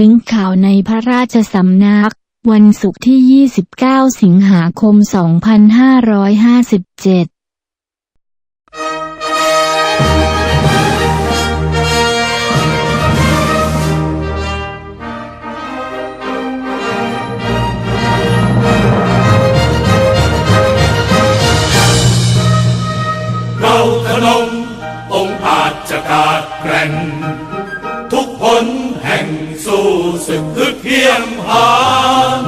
ลิงก์ข่าวในพระราชสำนัก วันศุกร์ที่ 29 สิงหาคม 2557 สู้ศึกฮึกเหี้ยมหาน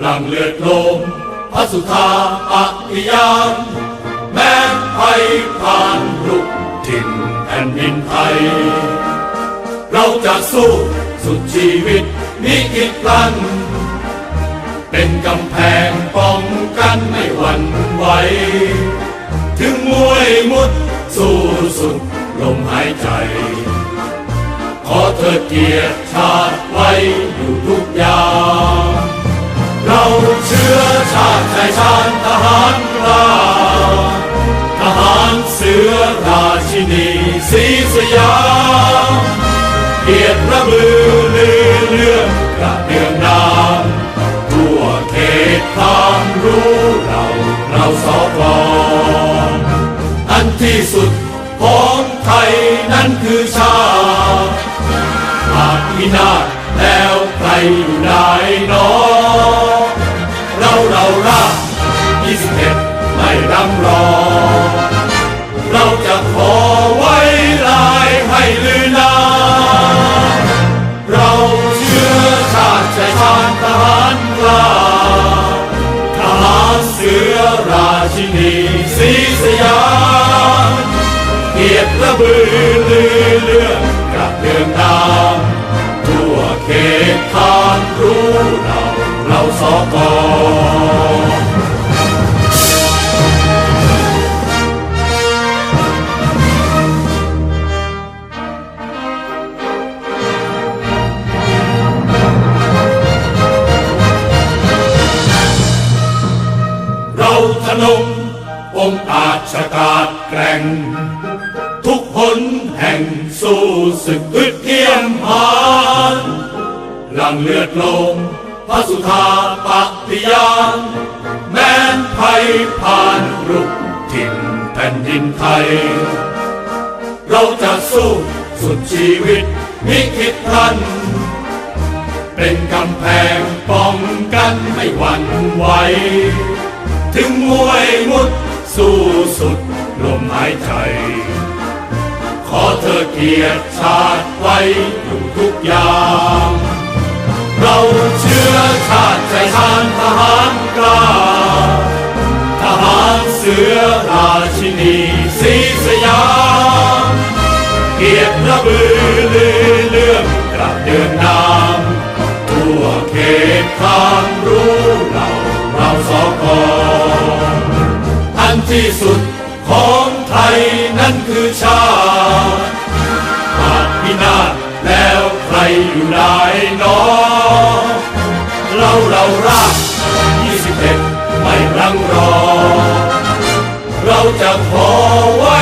หลังเลือดลมพระสุธาปฏิยานแม้ภัยผ่านลุกถิ่นแผ่นดินไทย เราจะสู้สุดชีวิตมิคิดพลัน เป็นกำแพงป้องกันไม่หวั่นไหว ถึงมวยมุดสู้สุดลมหายใจ อเธอเกียรติชาติไว้อยู่ทุกอย่างเราเชื้อชาติชายชาญทหารกล้าทหารเสือราชินีศรีสยามเกียรติระบือลือเรื่องกระเดืองนามทั่วเขตความรู้เราเราสอกรอันที่สุดของไทยนั้นคือชาติินาศแล้วใครอยู่ไหนอเราเราราบ21ไม่รำรอ เราจะขอไว้ลายให้ลือนาเราเชื้อชาติชายชาญทหารกล้าทหารเสือราชินีศรีสยามเกียรติระบือลือเรื่อกระเดื่องดาว เขตทานรู้เราเราสอกอเราทนงองค์อาจชกาดแกร่ง ทุกผลแห่งสู้ศึกอึดเทียมหา ลังเลือดลมพระสุธาปฏิยานแม้นภัยผ่านรุกถิ่นแผ่นดินไทย เราจะสู้สุดชีวิตมิคิดพลัน เป็นกำแพงป้องกันไม่หวั่นไหว ถึงมวยมุดสู้สุดลมหายใจ ขอเธอเกียรติชาติไว้อยู่ทุกอย่าง ชานทหารกล้าทหารเสือราชินีศรีสยามเกียรติระบือลือเรื่อมกลับเดืนหนา ราเราราบ21 ไม่รังรอ เราจะขอไว้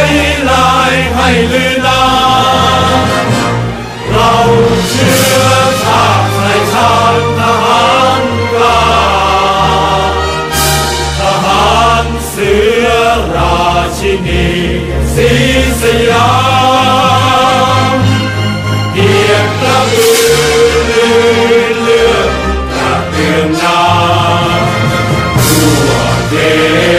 เ